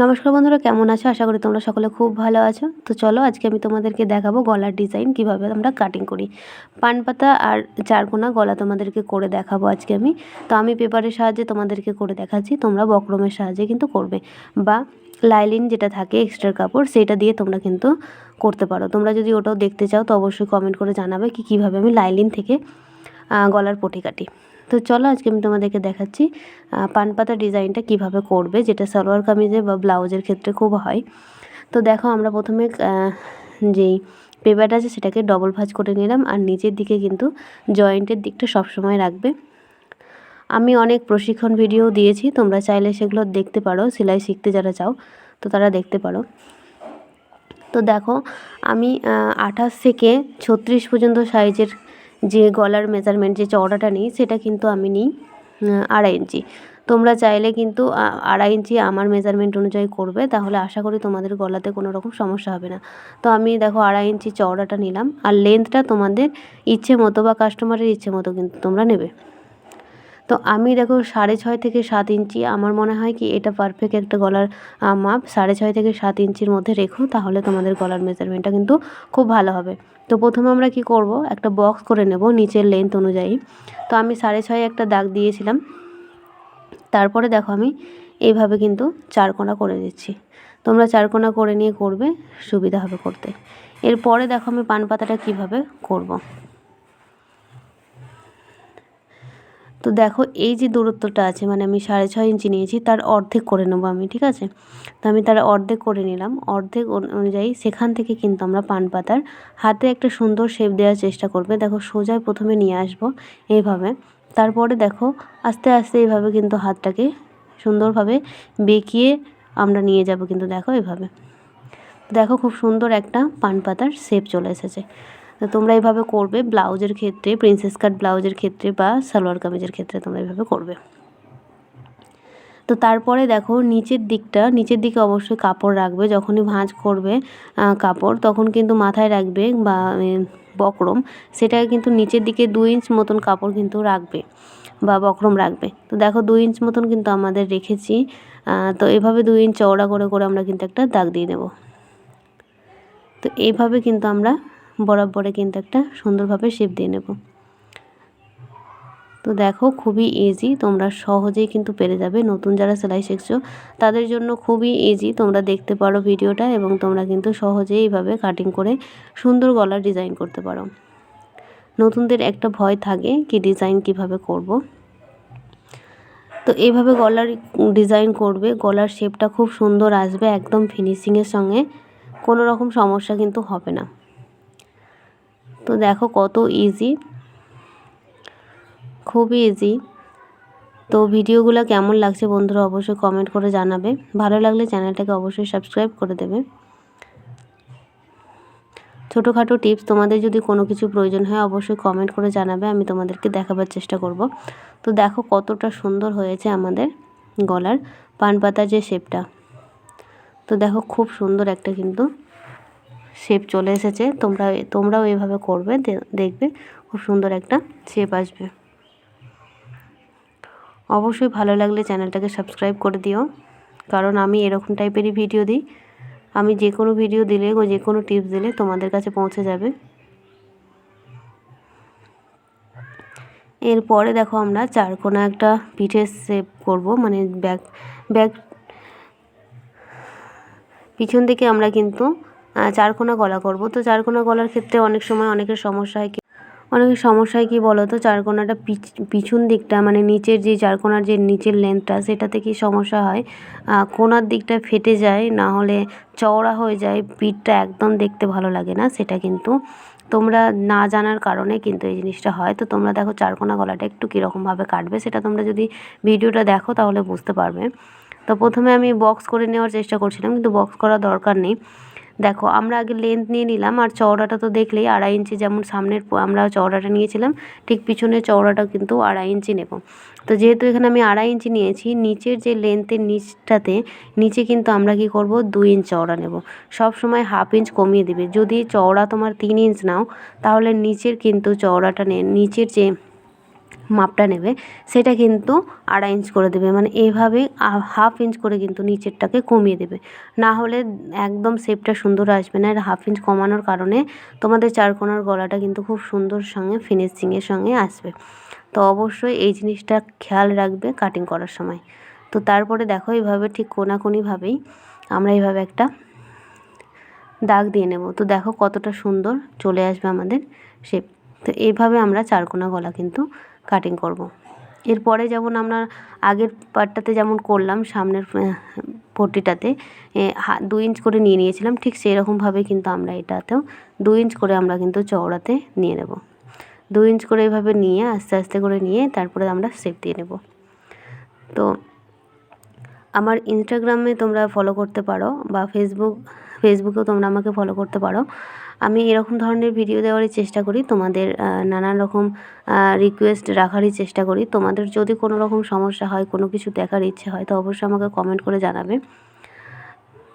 নমস্কার বন্ধুরা, কেমন আছো? আশা করি তোমরা সকলে খুব ভালো আছো। তো চলো, আজকে আমি তোমাদেরকে দেখাবো গলার ডিজাইন কীভাবে আমরা কাটিং করি। পান পাতা আর চারকোনা গলা তোমাদেরকে করে দেখাবো আজকে আমি। তো আমি পেপারের সাহায্যে তোমাদেরকে করে দেখাচ্ছি, তোমরা বক্রমের সাহায্যে কিন্তু করবে। বা লাইলিন যেটা থাকে এক্সট্রা কাপড়, সেটা দিয়ে তোমরা কিন্তু করতে পারো। তোমরা যদি ওটাও দেখতে চাও, তো অবশ্যই কমেন্ট করে জানাবে কি, কীভাবে আমি লাইলিন থেকে গলার পটি কাটি। তো চলো আজকে আমি তোমাদেরকে দেখাচ্ছি পান পাতা ডিজাইনটা কীভাবে করবে, যেটা সালোয়ার কামিজে বা ব্লাউজের ক্ষেত্রে খুব হয়। তো দেখো আমরা প্রথমে যেই পেপারটা আছে সেটাকে ডবল ভাজ করে নিলাম আর নিচের দিকে কিন্তু জয়েন্টের দিকটা সবসময় রাখবে। আমি অনেক প্রশিক্ষণ ভিডিও দিয়েছি, তোমরা চাইলে সেগুলো দেখতে পারো, সেলাই শিখতে যারা চাও, তো তারা দেখতে পারো। তো দেখো, আমি আঠাশ থেকে ছত্রিশ পর্যন্ত সাইজের যে গলার মেজারমেন্ট যে চওড়াটা নিই, সেটা কিন্তু আমি নিই আড়াই ইঞ্চি। তোমরা চাইলে কিন্তু আড়াই ইঞ্চি আমার মেজারমেন্ট অনুযায়ী করবে, তাহলে আশা করি তোমাদের গলাতে কোনো রকম সমস্যা হবে না। তো আমি দেখো আড়াই ইঞ্চি চওড়াটা নিলাম, আর লেন্থটা তোমাদের ইচ্ছে মতো বা কাস্টমারের ইচ্ছে মতো কিন্তু তোমরা নেবে। তো আমি দেখো সাড়ে ছয় থেকে সাত ইঞ্চি, আমার মনে হয় কি এটা পারফেক্ট একটা গলার মাপ। সাড়ে ছয় থেকে সাত ইঞ্চির মধ্যে রেখো, তাহলে তোমাদের গলার মেজারমেন্টটা কিন্তু খুব ভালো হবে। তো প্রথমে আমরা কি করব? একটা বক্স করে নেব নিচের লেন্থ অনুযায়ী। তো আমি সাড়ে ছয় একটা দাগ দিয়েছিলাম। তারপরে দেখো আমি এইভাবে কিন্তু চারকোনা করে দিচ্ছি। তোমরা চারকোনা করে নিয়ে করবে, সুবিধা হবে করতে। এরপরে দেখো আমি পান পাতাটা কীভাবে করব। তো দেখো, এই যে দূরত্বটা আছে মানে আমি সাড়ে ছয় ইঞ্চি নিয়েছি, তার অর্ধেক করে নেব আমি, ঠিক আছে? তো আমি তার অর্ধেক করে নিলাম। অর্ধেক অনুযায়ী সেখান থেকে কিন্তু আমরা পান পাতার হাতে একটা সুন্দর শেপ দেওয়ার চেষ্টা করবে। দেখো, সোজায় প্রথমে নিয়ে আসব এইভাবে। তারপরে দেখো, আস্তে আস্তে এইভাবে কিন্তু হাতটাকে সুন্দরভাবে বেঁকিয়ে আমরা নিয়ে যাব কিন্তু দেখো এভাবে দেখো, খুব সুন্দর একটা পান পাতার শেপ চলে এসেছে। তো তোমরা এইভাবে করবে ব্লাউজের ক্ষেত্রে প্রিন্সেস কাট ব্লাউজের ক্ষেত্রে বা সালোয়ার কামিজের ক্ষেত্রে তোমরা এইভাবে করবে। তো তারপরে দেখো নিচের দিকটা, নিচের দিকে অবশ্যই কাপড় রাখবে। যখনই ভাঁজ করবে কাপড়, তখন কিন্তু মাথায় রাখবে বা বকরম। সেটাকে কিন্তু নিচের দিকে দু ইঞ্চ মতন কাপড় কিন্তু রাখবে বা বক্রম রাখবে। তো দেখো দু ইঞ্চ মতন কিন্তু আমাদের রেখেছি। তো এভাবে দু ইঞ্চ চওড়া করে করে আমরা কিন্তু একটা দাগ দিয়ে দেব। তো এইভাবে কিন্তু আমরা বরাবরে কিন্তু একটা সুন্দরভাবে শেপ দিয়ে নেব। তো দেখো খুবই ইজি তোমরা সহজেই কিন্তু পেরে যাবে। নতুন যারা সেলাই শিখছো, তাদের জন্য খুবই ইজি তোমরা দেখতে পারো ভিডিওটা এবং তোমরা কিন্তু সহজেই এইভাবে কাটিং করে সুন্দর গলার ডিজাইন করতে পারো। নতুনদের একটা ভয় থাকে কি ডিজাইন কীভাবে করব। তো এইভাবে গলার ডিজাইন করবে, গলার শেপটা খুব সুন্দর আসবে একদম ফিনিশিংয়ের সঙ্গে। কোনো রকম সমস্যা কিন্তু হবে না। তো দেখো কত ইজি খুবই ইজি তো ভিডিওগুলো কেমন লাগছে বন্ধুরা অবশ্যই কমেন্ট করে জানাবে। ভালো লাগলে চ্যানেলটাকে অবশ্যই সাবস্ক্রাইব করে দেবে। ছোটোখাটো টিপস তোমাদের যদি কোনো কিছু প্রয়োজন হয় অবশ্যই কমেন্ট করে জানাবে, আমি তোমাদেরকে দেখাবার চেষ্টা করব। তো দেখো কতটা সুন্দর হয়েছে আমাদের গলার পান পাতার যে শেপটা তো দেখো খুব সুন্দর একটা কিন্তু শেপ চলে এসেছে। তোমরা, তোমরাও এভাবে করবে দেখবে খুব সুন্দর একটা শেপ আসবে। অবশ্যই ভালো লাগলে চ্যানেলটাকে সাবস্ক্রাইব করে দিও, কারণ আমি এরকম টাইপেরই ভিডিও দিই। আমি যে কোনো ভিডিও দিলে ও যে কোনো টিপস দিলে তোমাদের কাছে পৌঁছে যাবে। এরপরে দেখো আমরা চারকোনা একটা পিঠের শেপ করব মানে ব্যাক ব্যাক পিছন দিকে আমরা কিন্তু চারকোনা গলা করব। তো চারকোনা গলার ক্ষেত্রে অনেক সময় অনেকের সমস্যা হয় কি, অনেকের সমস্যা হয় কী বলো তো? চারকোনাটা পিছ, পিছন দিকটা মানে নিচের যে চারকোনার যে নিচের লেন্থটা সেটাতে কি সমস্যা হয়? কোনার দিকটা ফেটে যায়, না হলে চওড়া হয়ে যায়, পিঠটা একদম দেখতে ভালো লাগে না, সেটা কিন্তু তোমরা না জানার কারণে কিন্তু এই জিনিসটা হয়। তো তোমরা দেখো চারকোনা গলাটা একটু কীরকমভাবে কাটবে, সেটা তোমরা যদি ভিডিওটা দেখো তাহলে বুঝতে পারবে। তো প্রথমে আমি বক্স করে নেওয়ার চেষ্টা করছিলাম, কিন্তু বক্স করার দরকার নেই। দেখো, আমরা আগে লেন্থ নিয়ে নিলাম, আর চওড়াটা তো দেখলেই আড়াই ইঞ্চি যেমন সামনের আমরা চওড়াটা নিয়েছিলাম, ঠিক পিছনের চওড়াটাও কিন্তু আড়াই ইঞ্চি নেব। তো যেহেতু এখানে আমি আড়াই ইঞ্চি নিয়েছি, নিচের যে লেন্থের নিচটাতে, নিচে কিন্তু আমরা কি করব? দুই ইঞ্চ চওড়া নেব। সব সময় হাফ ইঞ্চ কমিয়ে দেবে। যদি চওড়া তোমার তিন ইঞ্চ নাও, তাহলে নিচের কিন্তু চওড়াটা নিচের যে মাপটা নেবে, সেটা কিন্তু আড়াই ইঞ্চ করে দেবে। মানে এইভাবে হাফ ইঞ্চ করে কিন্তু নিচেরটাকে কমিয়ে দেবে। না হলে একদম শেপটা সুন্দর আসবে না। আর হাফ ইঞ্চ কমানোর কারণে তোমাদের চারকোনার গলাটা কিন্তু খুব সুন্দর সঙ্গে ফিনিশিংয়ের সঙ্গে আসবে। তো অবশ্যই এই জিনিসটা খেয়াল রাখবে কাটিং করার সময়। তো তারপরে দেখো এইভাবে ঠিক কোনাকুনিভাবেই আমরা এইভাবে একটা দাগ দিয়ে নেব। তো দেখো কতটা সুন্দর চলে আসবে আমাদের শেপ তো এইভাবে আমরা চারকোনা গলা কিন্তু কাটিং করব। এরপরে যেমন আমরা আগের পার্টটাতে যেমন করলাম, সামনের পট্টিটাতে দু ইঞ্চ করে নিয়ে নিয়েছিলাম, ঠিক সেই রকমভাবে কিন্তু আমরা এটাতেও দু ইঞ্চ করে আমরা কিন্তু চওড়াতে নিয়ে নেব। দু ইঞ্চ করে এভাবে নিয়ে আস্তে আস্তে করে নিয়ে তারপরে আমরা শেপ দিয়ে নেব। তো আমার ইনস্টাগ্রামে তোমরা ফলো করতে পারো বা ফেসবুক ফেসবুকেও তোমরা আমাকে ফলো করতে পারো। আমি এরকম ধরনের ভিডিও দেওয়ারই চেষ্টা করি, তোমাদের নানান রকম রিকোয়েস্ট রাখারই চেষ্টা করি। তোমাদের যদি কোনো রকম সমস্যা হয়, কোনো কিছু দেখার ইচ্ছে হয়, তো অবশ্যই আমাকে কমেন্ট করে জানাবে।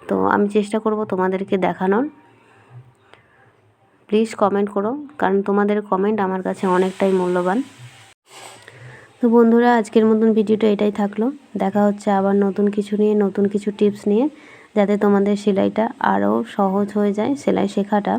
তো আমি চেষ্টা করব তোমাদেরকে দেখানোর। প্লিজ কমেন্ট করো, কারণ তোমাদের কমেন্ট আমার কাছে অনেকটাই মূল্যবান। তো বন্ধুরা, আজকের মতন ভিডিওটা এটাই থাকল। দেখা হচ্ছে আবার নতুন কিছু নিয়ে, নতুন কিছু টিপস নিয়ে। যাতে তোমাদের সেলাইটা আরও সহজ হয়ে যায়, সেলাই শেখাটা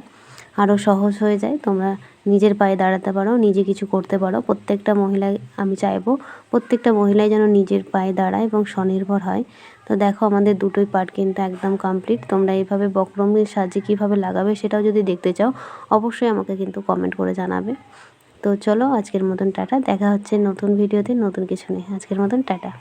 আরও সহজ হয়ে যায়। তোমরা নিজের পায়ে দাঁড়াতে পারো, নিজে কিছু করতে পারো। প্রত্যেকটা মহিলায় আমি চাইব প্রত্যেকটা মহিলাই যেন নিজের পায়ে দাঁড়ায় এবং স্বনির্ভর হয়। তো দেখো, আমাদের দুটোই পার্ট কিন্তু একদম কমপ্লিট তোমরা এইভাবে বক্রমের সাহায্যে কীভাবে লাগাবে সেটাও যদি দেখতে চাও, অবশ্যই আমাকে কিন্তু কমেন্ট করে জানাবে। তো চলো, আজকের মতন টাটা। দেখা হচ্ছে নতুন ভিডিওতে নতুন কিছু নেই আজকের মতন টাটা।